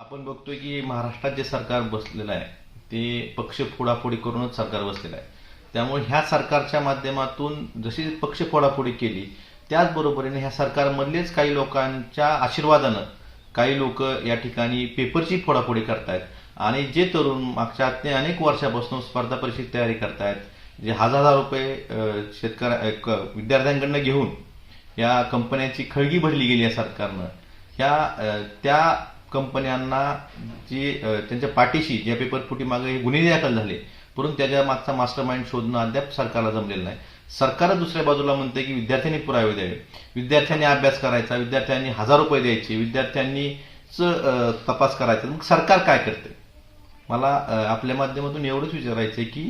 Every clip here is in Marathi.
आपण बघतोय की महाराष्ट्रात जे सरकार बसलेलं आहे ते पक्ष फोडाफोडी करूनच सरकार बसलेलं आहे. त्यामुळे ह्या सरकारच्या माध्यमातून जशी पक्ष फोडाफोडी केली त्याचबरोबरीने ह्या सरकारमधलेच काही लोकांच्या आशीर्वादानं काही लोक या ठिकाणी पेपरची फोडाफोडी करतायत आणि जे तरुण मागच्या ते अनेक वर्षापासून स्पर्धा परीक्षेची तयारी करतायत जे हजार हजार रुपये शेतकऱ्या विद्यार्थ्यांकडनं घेऊन या कंपन्यांची खळगी भरली गेली आहे सरकारनं. ह्या त्या कंपन्यांना जी त्यांच्या पाठीशी ज्या पेपर फुटी मागे हे गुन्हे दाखल झाले परंतु त्याच्या मागचा मास्टर माइंड शोधणं अद्याप सरकारला जमलेलं नाही. सरकार दुसऱ्या बाजूला म्हणते की विद्यार्थ्यांनी पुरावे द्यावे. विद्यार्थ्यांनी अभ्यास करायचा विद्यार्थ्यांनी हजार रुपये द्यायचे विद्यार्थ्यांनीच तपास करायचा. मग सरकार काय करते मला आपल्या माध्यमातून एवढंच विचारायचं आहे की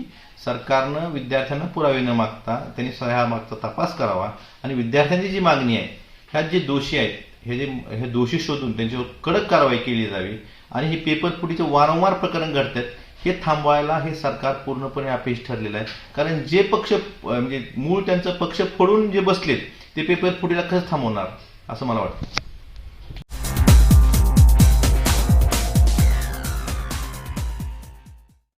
सरकारनं विद्यार्थ्यांना पुरावे न मागता त्यांनी सह्या मागचा तपास करावा आणि विद्यार्थ्यांची जी मागणी आहे ह्यात जे दोषी आहेत हे जे हे दोषी शोधून त्यांच्यावर कडक कारवाई केली जावी आणि हे पेपर फुटीचे वारंवार प्रकरण घडतात हे थांबवायला हे सरकार पूर्णपणे अपेक्षित ठरलेलं आहे. कारण जे पक्ष म्हणजे मूळ त्यांचं पक्ष फोडून जे बसलेत ते पेपर फुटीला खरंच थांबवणार असं मला वाटतं.